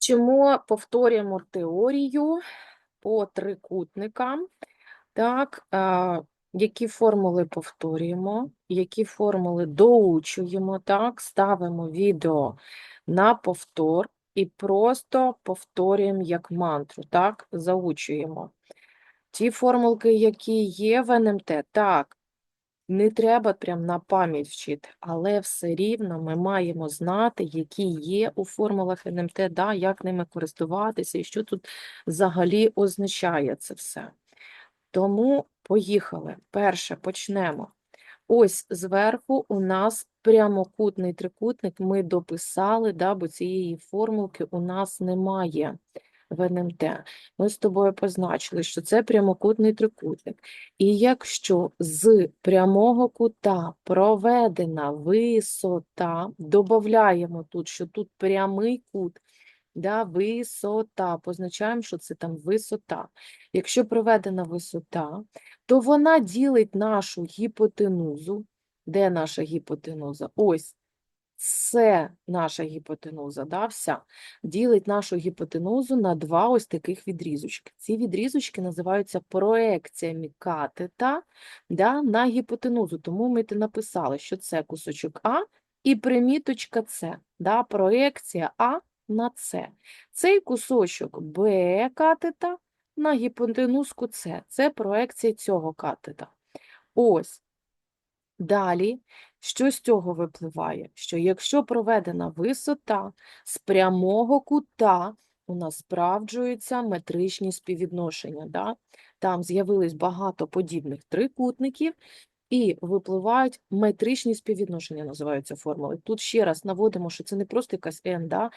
Чому повторюємо теорію по трикутникам? Так, які формули повторюємо, які формули доучуємо, так, ставимо відео на повтор і просто повторюємо як мантру, так, заучуємо. Ті формулки, які є в НМТ, так, не треба прям на пам'ять вчити, але все рівно ми маємо знати, які є у формулах НМТ, да, як ними користуватися і що тут взагалі означає це все. Тому поїхали. Перше почнемо. Ось зверху у нас прямокутний трикутник ми дописали, да, бо цієї формулки у нас немає в НМТ. Ми з тобою позначили, що це прямокутний трикутник. І якщо з прямого кута проведена висота, додаємо тут, що тут прямий кут, да, висота, позначаємо, що це там висота. Якщо проведена висота, то вона ділить нашу гіпотенузу. Де наша гіпотенуза? Ось це наша гіпотенуза, да, вся. Ділить нашу гіпотенузу на два ось таких відрізочки. Ці відрізочки називаються проекціями катета да, на гіпотенузу. Тому ми те написали, що це кусочок А і приміточка С. Да, проекція А на С. Цей кусочок Б катета на гіпотенузку С. Це проекція цього катета. Ось. Далі, що з цього випливає? Що якщо проведена висота з прямого кута, у нас справджуються метричні співвідношення. Да? Там з'явилось багато подібних трикутників, і випливають метричні співвідношення, називаються формули. Тут ще раз наводимо, що це не просто якась n, да?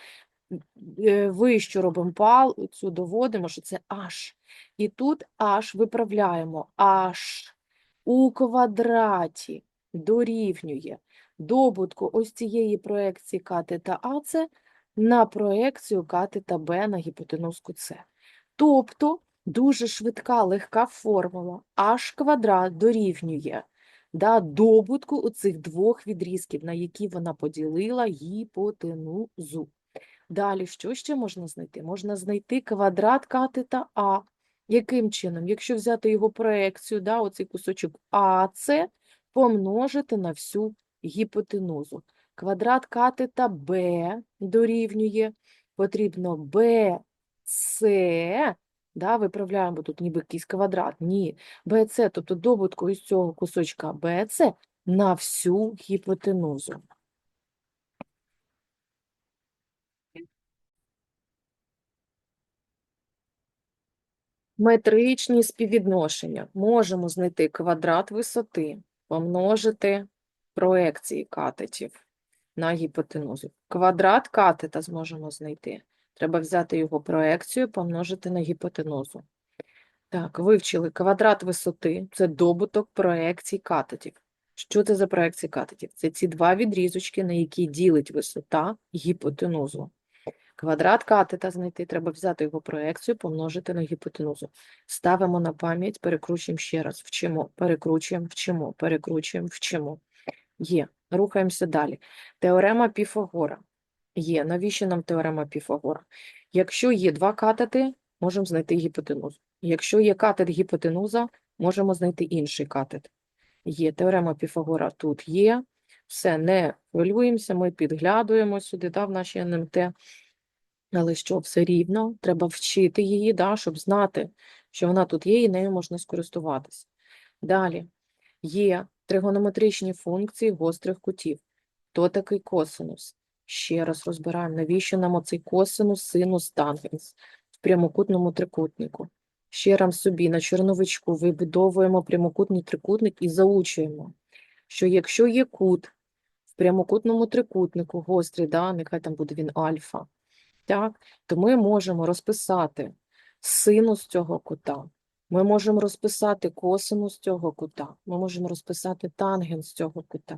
е, вищу робимо палицю, доводимо, що це h. І тут h виправляємо h у квадраті дорівнює добутку ось цієї проекції катета АЦ на проекцію катета Б на гіпотенузку С. Тобто дуже швидка, легка формула h квадрат дорівнює да, добутку оцих двох відрізків, на які вона поділила гіпотенузу. Далі, що ще можна знайти? Можна знайти квадрат катета А. Яким чином? Якщо взяти його проекцію, да, оцей кусочок АЦ, помножити на всю гіпотенузу. Квадрат катета Б дорівнює, потрібно БЦ, да, виправляємо, бо тут ніби якийсь квадрат, ні, БЦ, тобто добутку із цього кусочка БЦ на всю гіпотенузу. Метричні співвідношення. Можемо знайти квадрат висоти, помножити проекції катетів на гіпотенузу. Квадрат катета зможемо знайти. Треба взяти його проекцію, помножити на гіпотенузу. Так, вивчили квадрат висоти це добуток проекцій катетів. Що це за проекції катетів? Це ці два відрізочки, на які ділить висота гіпотенузу. Квадрат катета знайти, треба взяти його проекцію, помножити на гіпотенузу. Ставимо на пам'ять, перекручуємо ще раз, вчимо, перекручуємо, вчимо, перекручуємо, вчимо. Є. Рухаємося далі. Теорема Піфагора. Є. Навіщо нам теорема Піфагора? Якщо є два катети, можемо знайти гіпотенузу. Якщо є катет гіпотенуза, можемо знайти інший катет. Є. Теорема Піфагора тут є. Все, не хвилюємося, ми підглядуємо сюди, да, в нашій НМТ. Але що, все рівно, треба вчити її, да, щоб знати, що вона тут є і нею можна скористуватися. Далі є тригонометричні функції гострих кутів. Хто такий косинус? Ще раз розбираємо, навіщо нам оцей косинус, синус, тангенс в прямокутному трикутнику. Ще раз собі на чорновичку вибудовуємо прямокутний трикутник і заучуємо, що якщо є кут в прямокутному трикутнику, гострий, да, нехай там буде він альфа, так, то ми можемо розписати синус цього кута, ми можемо розписати косинус цього кута, ми можемо розписати тангенс цього кута.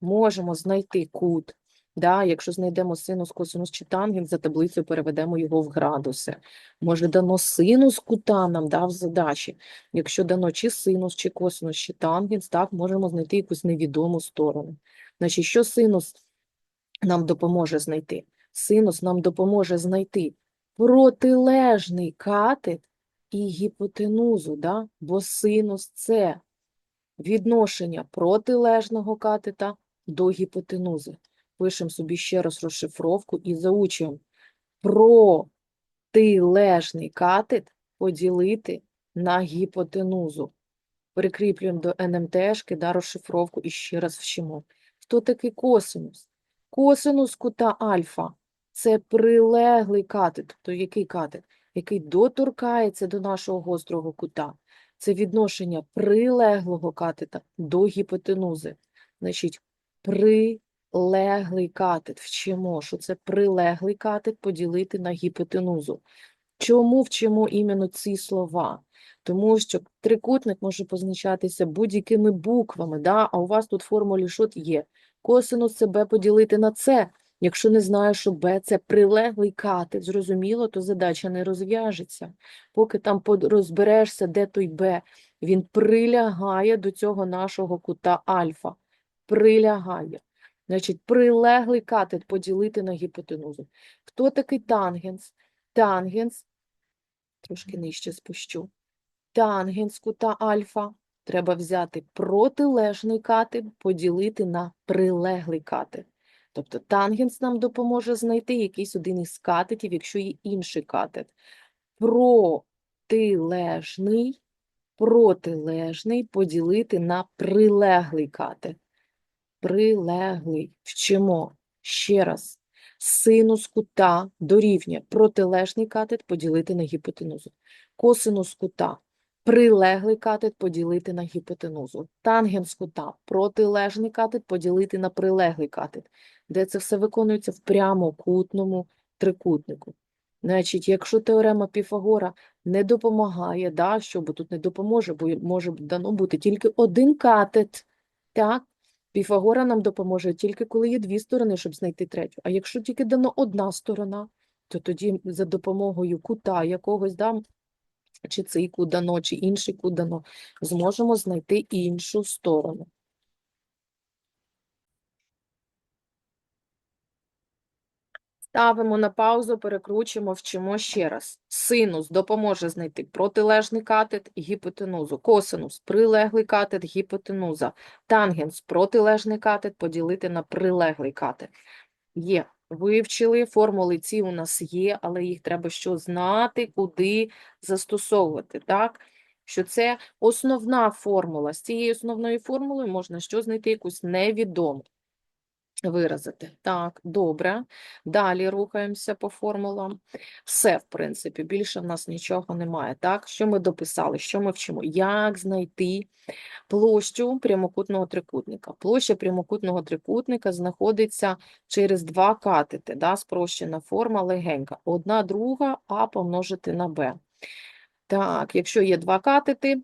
Можемо знайти кут, да, якщо знайдемо синус, косинус чи тангенс, за таблицею переведемо його в градуси. Може дано синус кута нам да, в задачі. Якщо дано чи синус, чи косинус, чи тангенс, так, можемо знайти якусь невідому сторону. Значить, що синус нам допоможе знайти? Синус нам допоможе знайти протилежний катет і гіпотенузу, да? бо синус – це відношення протилежного катета до гіпотенузи. Пишемо собі ще раз розшифровку і заучуємо. Протилежний катет поділити на гіпотенузу. Прикріплюємо до НМТшки, да, розшифровку і ще раз вчимо. Хто такий косинус? Косинус кута альфа – це прилеглий катет. Тобто який катет? Який доторкається до нашого гострого кута. Це відношення прилеглого катета до гіпотенузи. Значить, прилеглий катет. Вчимо, що це прилеглий катет поділити на гіпотенузу. Чому вчимо іменно ці слова? Тому що трикутник може позначатися будь-якими буквами, да? а у вас тут в формулі що є? Косинус це b поділити на c. Якщо не знаєш, що b – це прилеглий катет, зрозуміло, то задача не розв'яжеться. Поки там розберешся, де той b, він прилягає до цього нашого кута альфа. Прилягає. Значить, прилеглий катет поділити на гіпотенузу. Хто такий тангенс? Тангенс, трошки нижче спущу. Тангенс кута альфа треба взяти протилежний катет, поділити на прилеглий катет. Тобто тангенс нам допоможе знайти якийсь один із катетів, якщо є інший катет. Протилежний, протилежний поділити на прилеглий катет. Прилеглий. Вчимо ще раз. Синус кута дорівнює протилежний катет поділити на гіпотенузу. Косинус кута прилеглий катет поділити на гіпотенузу. Тангенс кута протилежний катет поділити на прилеглий катет. Де це все виконується в прямокутному трикутнику. Значить, якщо теорема Піфагора не допомагає, да, що бо тут не допоможе, бо може дано бути тільки один катет, так? Піфагора нам допоможе тільки коли є дві сторони, щоб знайти третю. А якщо тільки дано одна сторона, то тоді за допомогою кута якогось, да, чи цей кут дано, чи інший кут дано, зможемо знайти іншу сторону. Ставимо на паузу, перекручуємо, вчимо ще раз. Синус допоможе знайти протилежний катет гіпотенузу. Косинус – прилеглий катет, гіпотенуза. Тангенс – протилежний катет поділити на прилеглий катет. Є. Вивчили, формули ці у нас є, але їх треба що знати, куди застосовувати, так? Що це основна формула. З цією основною формулою можна що знайти якусь невідому. Виразити. Так, добре. Далі рухаємося по формулам. Все, в принципі, більше в нас нічого немає. Так, що ми дописали, що ми вчимо? Як знайти площу прямокутного трикутника? Площа прямокутного трикутника знаходиться через два катети. Да? Спрощена форма легенька. Одна друга А помножити на Б. Так, якщо є два катети,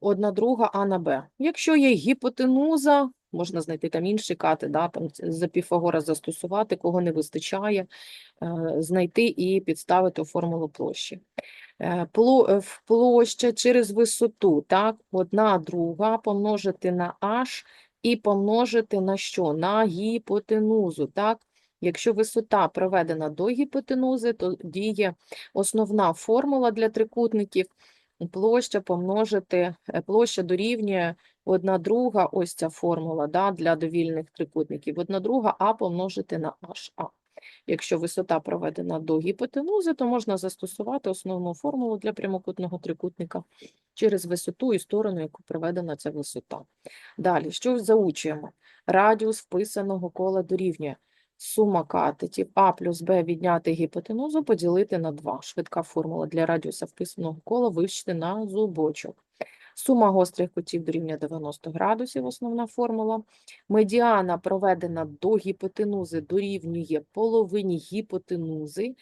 одна друга А на Б. Якщо є гіпотенуза, можна знайти там інші кати, да, там за Піфагора застосувати, кого не вистачає, е, знайти і підставити формулу площі. Е, е, Площа через висоту, так, одна друга помножити на h і помножити на що? На гіпотенузу, так? Якщо висота проведена до гіпотенузи, то діє основна формула для трикутників. Площа помножити, е, площа дорівнює одна друга, ось ця формула да, для довільних трикутників. Одна друга А помножити на HA. Якщо висота проведена до гіпотенузи, то можна застосувати основну формулу для прямокутного трикутника через висоту і сторону, яку проведена ця висота. Далі, що заучуємо? Радіус вписаного кола дорівнює сума катетів А плюс Б відняти гіпотенузу поділити на 2. Швидка формула для радіуса вписаного кола вивчити на зубочок. Сума гострих кутів дорівнює 90 градусів, основна формула. Медіана проведена до гіпотенузи дорівнює половині гіпотенузи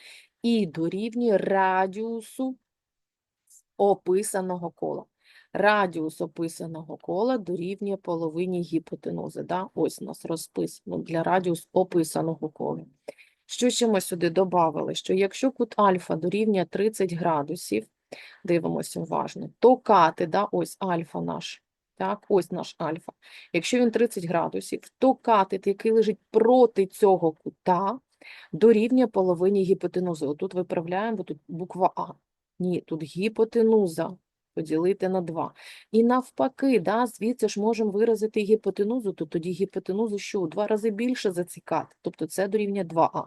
і дорівнює радіусу описаного кола. Радіус описаного кола дорівнює половині гіпотенузи. Да? Ось у нас розписано для радіус описаного кола. Що ще ми сюди додали? Що якщо кут альфа дорівнює 30 градусів, дивимося уважно, то кати, да, ось альфа наш, Так, ось наш альфа. Якщо він 30 градусів, то катет, який лежить проти цього кута, дорівнює половині гіпотенузи. Отут виправляємо, бо тут буква А. Ні, тут гіпотенуза поділити на 2. І навпаки, да, звідси ж можемо виразити гіпотенузу, то тоді гіпотенузу що? У два рази більше за ці кат, тобто це дорівнює 2А.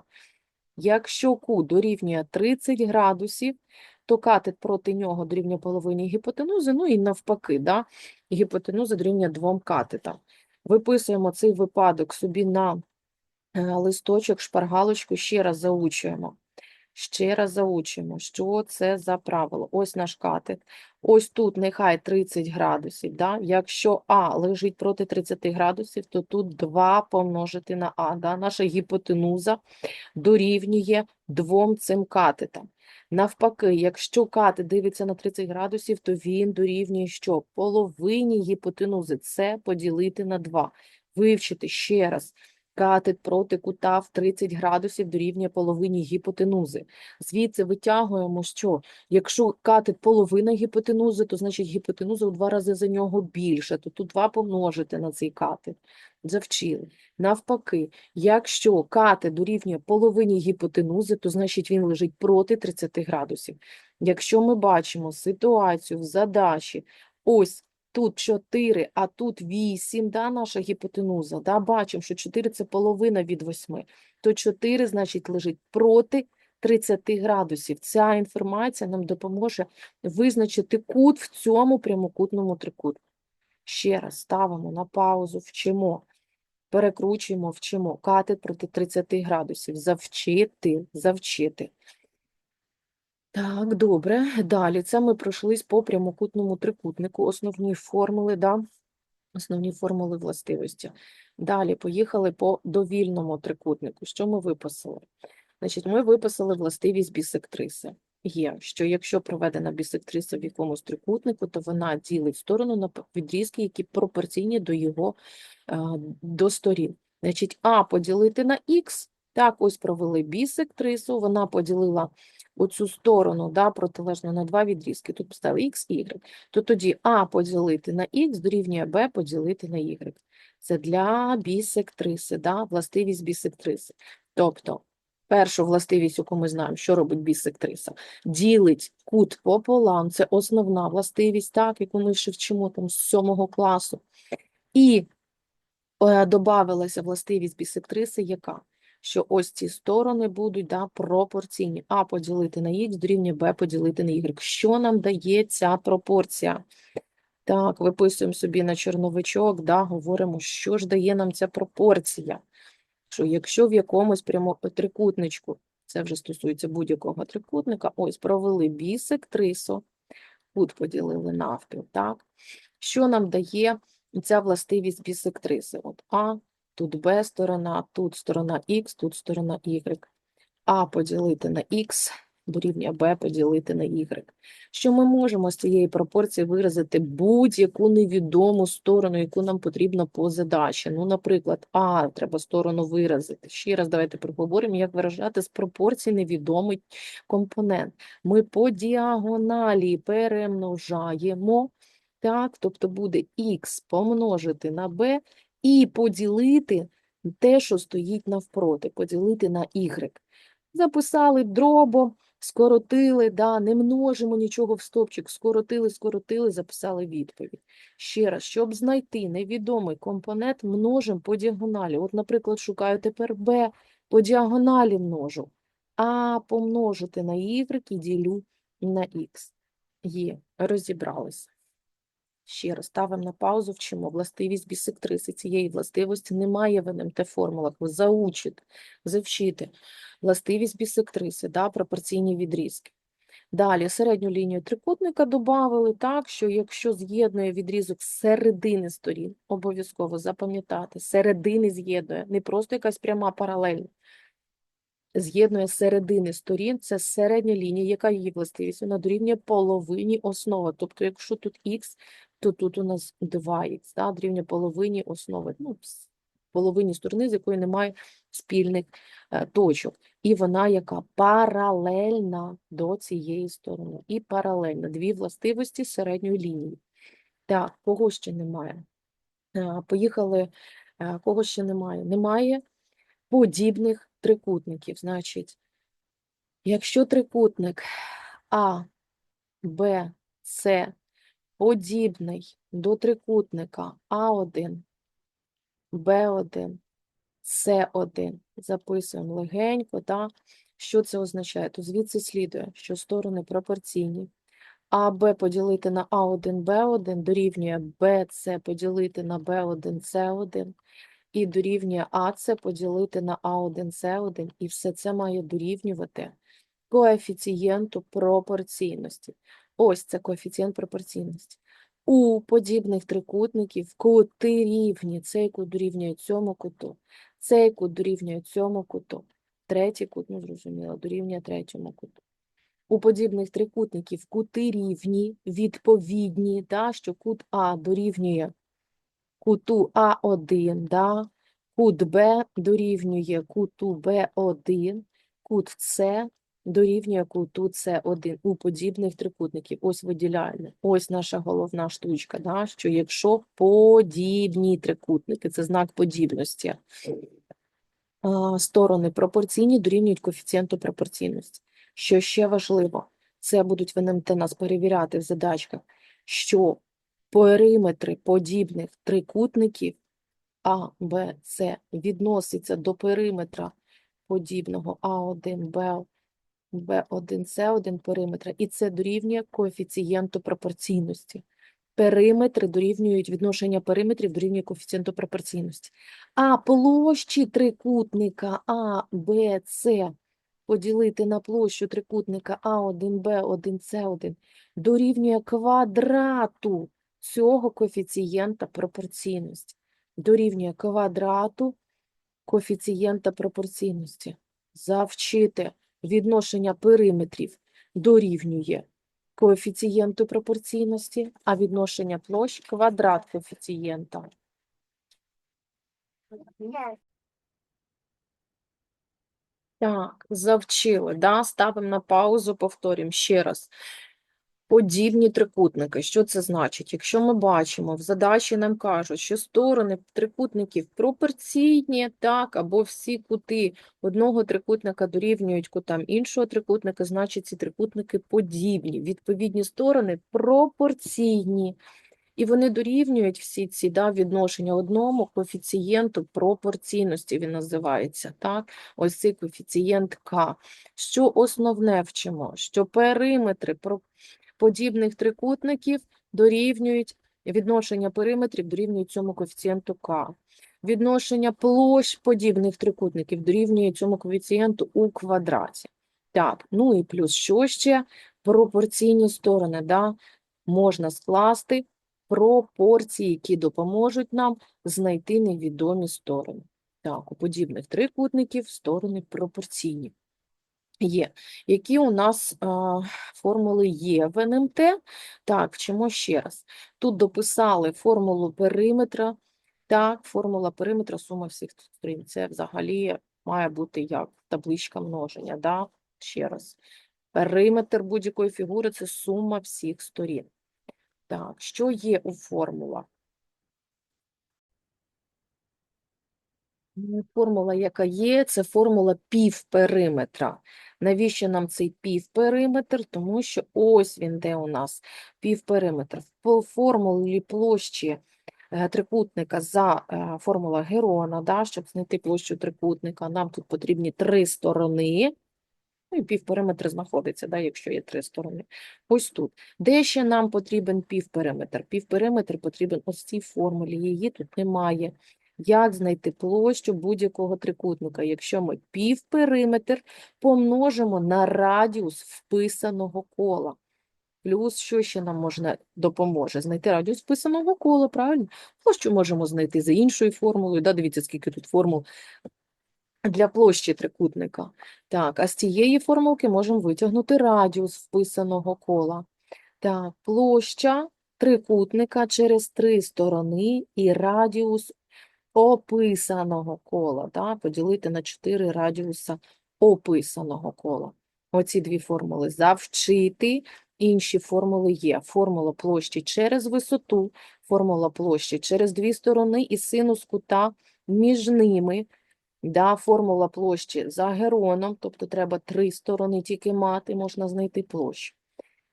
Якщо кут дорівнює 30 градусів, то катет проти нього дорівнює половині гіпотенузи, ну і навпаки, да, гіпотенуза дорівнює двом катетам. Виписуємо цей випадок собі на е, листочок, шпаргалочку, ще раз заучуємо. Ще раз заучуємо, що це за правило. Ось наш катет. Ось тут нехай 30 градусів. Да? Якщо А лежить проти 30 градусів, то тут 2 помножити на А. Да? Наша гіпотенуза дорівнює двом цим катетам. Навпаки, якщо катет дивиться на 30 градусів, то він дорівнює що? Половині гіпотенузи. Це поділити на 2. Вивчити ще раз. Катет проти кута в 30 градусів дорівнює половині гіпотенузи. Звідси витягуємо, що якщо катет половина гіпотенузи, то значить гіпотенуза у два рази за нього більше, то тут 2 помножити на цей катет. Завчили. Навпаки, якщо катет дорівнює половині гіпотенузи, то значить він лежить проти 30 градусів. Якщо ми бачимо ситуацію в задачі, ось тут 4, а тут 8, да, наша гіпотенуза, да, бачимо, що 4 – це половина від 8, то 4, значить, лежить проти 30 градусів. Ця інформація нам допоможе визначити кут в цьому прямокутному трикутнику. Ще раз ставимо на паузу, вчимо, перекручуємо, вчимо. Катет проти 30 градусів. Завчити, завчити. Так, добре. Далі. Це ми пройшлись по прямокутному трикутнику. Основні формули, да? Основні формули властивості. Далі поїхали по довільному трикутнику. Що ми виписали? Значить, ми виписали властивість бісектриси. Є, що якщо проведена бісектриса в якомусь трикутнику, то вона ділить сторону на відрізки, які пропорційні до його е, до сторін. Значить, А поділити на Х, так, ось провели бісектрису, вона поділила оцю сторону, да, протилежно на два відрізки. Тут поставили і Y. То тоді А поділити на Х дорівнює Б поділити на Y. Це для бісектриси, да, властивість бісектриси. Тобто, першу властивість, яку ми знаємо, що робить бісектриса, ділить кут пополам, це основна властивість, так, яку ми ще вчимо там з сьомого класу. І е, добавилася властивість бісектриси, яка? Що ось ці сторони будуть да, пропорційні. А поділити на х дорівнює Б поділити на y. Що нам дає ця пропорція? Так, виписуємо собі на чорновичок, да, говоримо, що ж дає нам ця пропорція. Що якщо в якомусь прямо трикутничку, це вже стосується будь-якого трикутника, ось провели бісектрису, кут поділили навпіл, так? Що нам дає ця властивість бісектриси? От А, тут Б сторона, тут сторона Х, тут сторона Y. А поділити на Х дорівнює Б поділити на Y. Що ми можемо з цієї пропорції виразити будь-яку невідому сторону, яку нам потрібно по задачі. Ну, наприклад, А треба сторону виразити. Ще раз давайте проговоримо, як виражати з пропорцій невідомий компонент. Ми по діагоналі перемножаємо, так, тобто буде Х помножити на Б і поділити те, що стоїть навпроти, поділити на Y. Записали дробо, скоротили, да, не множимо нічого в стопчик, скоротили, скоротили, записали відповідь. Ще раз, щоб знайти невідомий компонент, множимо по діагоналі. От, наприклад, шукаю тепер b, по діагоналі множу, а помножити на y і ділю на x. Є, розібралися. Ще раз ставимо на паузу, вчимо властивість бісектриси. Цієї властивості немає в НМТ формулах. Ви заучите. Властивість бісектриси, да, пропорційні відрізки. Далі середню лінію трикутника додали так, що якщо з'єднує відрізок середини сторін, обов'язково запам'ятати, середини з'єднує, не просто якась пряма паралельна. З'єднує середини сторін, це середня лінія, яка її властивість, вона дорівнює половині основи. Тобто, якщо тут х, то тут у нас 2х, да, дорівнює половині основи, ну, половині сторони, з якої немає спільних е, точок. І вона яка паралельна до цієї сторони. І паралельна. Дві властивості середньої лінії. Так, кого ще немає? Е, Поїхали, Е, кого ще немає? Немає подібних трикутників. Значить, якщо трикутник А, Б, С подібний до трикутника А1, Б1, С1, записуємо легенько, так? Що це означає? То звідси слідує, що сторони пропорційні. АБ поділити на А1, Б1 дорівнює БС поділити на Б1, С1 і дорівнює АС поділити на А1, С1. І все це має дорівнювати коефіцієнту пропорційності. Ось це коефіцієнт пропорційності. У подібних трикутників кути рівні. Цей кут дорівнює цьому куту, цей кут дорівнює цьому куту. Третій кут, ну зрозуміло, дорівнює третьому куту. У подібних трикутників кути рівні, відповідні, да, що кут А дорівнює куту А1, да, кут Б дорівнює куту Б1, кут С дорівнює куту С1 у подібних трикутників. Ось виділяємо. Ось наша головна штучка, да, що якщо подібні трикутники, це знак подібності, сторони пропорційні дорівнюють коефіцієнту пропорційності. Що ще важливо, це будуть в НМТ нас перевіряти в задачках, що периметри подібних трикутників А, Б, С відносяться до периметра подібного А1, Б, Б1, С1 периметра, і це дорівнює коефіцієнту пропорційності. Периметри дорівнюють відношення периметрів дорівнює коефіцієнту пропорційності. А площі трикутника А, Б, С поділити на площу трикутника А1, Б1, С1 дорівнює квадрату цього коефіцієнта пропорційності. Дорівнює квадрату коефіцієнта пропорційності. Завчити відношення периметрів дорівнює коефіцієнту пропорційності, а відношення площ – квадрат коефіцієнта. Так, завчили, да? Ставимо на паузу, повторюємо ще раз. Подібні трикутники. Що це значить? Якщо ми бачимо, в задачі нам кажуть, що сторони трикутників пропорційні, так, або всі кути одного трикутника дорівнюють кутам іншого трикутника, значить ці трикутники подібні. Відповідні сторони пропорційні. І вони дорівнюють всі ці да, відношення одному коефіцієнту пропорційності, він називається. Так? Ось цей коефіцієнт К. Що основне вчимо? Що периметри подібних трикутників дорівнюють, відношення периметрів дорівнюють цьому коефіцієнту К. Відношення площ подібних трикутників дорівнює цьому коефіцієнту у квадраті. Так, ну і плюс що ще? Пропорційні сторони, да? можна скласти пропорції, які допоможуть нам знайти невідомі сторони. Так, у подібних трикутників сторони пропорційні. Є. Які у нас а, формули є в НМТ? Так, вчимо ще раз. Тут дописали формулу периметра. Так, формула периметра, сума всіх сторін. Це взагалі має бути як табличка множення. Да? Ще раз. Периметр будь-якої фігури – це сума всіх сторін. Так, що є у формулах? Формула, яка є, це формула півпериметра. Навіщо нам цей півпериметр? Тому що ось він де у нас півпериметр. В формулі площі е, трикутника за е, формула Герона, да, щоб знайти площу трикутника, нам тут потрібні три сторони. Ну і півпериметр знаходиться, да, якщо є три сторони. Ось тут. Де ще нам потрібен півпериметр? Півпериметр потрібен ось цій формулі, її тут немає. Як знайти площу будь-якого трикутника, якщо ми півпериметр помножимо на радіус вписаного кола? Плюс, що ще нам можна допоможе? Знайти радіус вписаного кола, правильно? Площу можемо знайти за іншою формулою. Да? Дивіться, скільки тут формул для площі трикутника. Так, а з цієї формулки можемо витягнути радіус вписаного кола. Так, площа трикутника через три сторони і радіус описаного кола. Да? Поділити на 4 радіуса описаного кола. Оці дві формули завчити інші формули є. Формула площі через висоту, формула площі через дві сторони і синус кута між ними. Да, формула площі за героном, тобто треба три сторони тільки мати, можна знайти площу.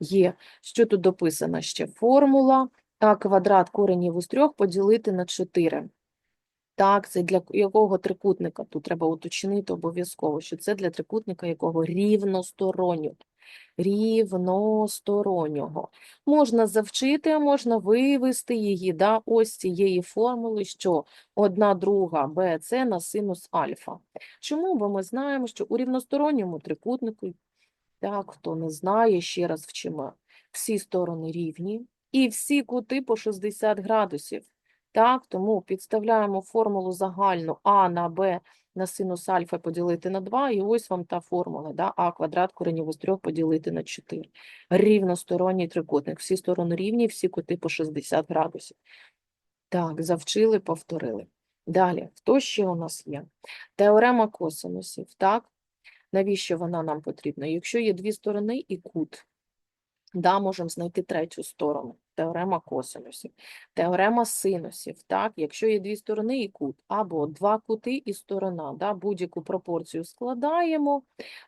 Є. Що тут дописано ще? Формула а квадрат коренів із трьох поділити на 4. Так, це для якого трикутника? Тут треба уточнити обов'язково, що це для трикутника якого рівностороннього. Рівностороннього. Можна завчити, а можна вивести її, да, ось цієї формули, що одна друга БЦ на синус альфа. Чому? Бо ми знаємо, що у рівносторонньому трикутнику, так, хто не знає, ще раз вчимо, всі сторони рівні і всі кути по 60 градусів. Так, тому підставляємо формулу загальну а на b на синус альфа поділити на 2, і ось вам та формула, да? а квадрат коренів із 3 поділити на 4. Рівносторонній трикутник. Всі сторони рівні, всі кути по 60 градусів. Так, завчили, повторили. Далі, хто ще у нас є? Теорема косинусів, так? Навіщо вона нам потрібна? Якщо є дві сторони і кут, да, можемо знайти третю сторону. Теорема косинусів. Теорема синусів, так? Якщо є дві сторони і кут, або два кути і сторона, да? будь-яку пропорцію складаємо,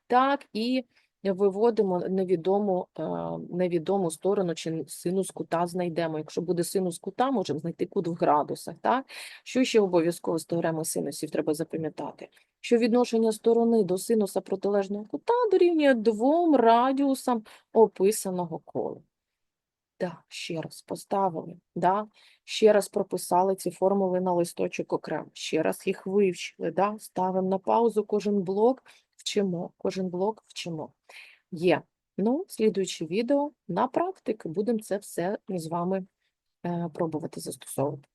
так, і виводимо невідому, е, невідому сторону чи синус кута знайдемо. Якщо буде синус кута, можемо знайти кут в градусах, так? Що ще обов'язково з теореми синусів треба запам'ятати? Що відношення сторони до синуса протилежного кута дорівнює двом радіусам описаного кола. Так, ще раз поставили, да? ще раз прописали ці формули на листочок окремо, ще раз їх вивчили, да? ставимо на паузу кожен блок, вчимо, кожен блок вчимо. Є. Ну, слідуюче відео на практику будемо це все з вами е, пробувати застосовувати.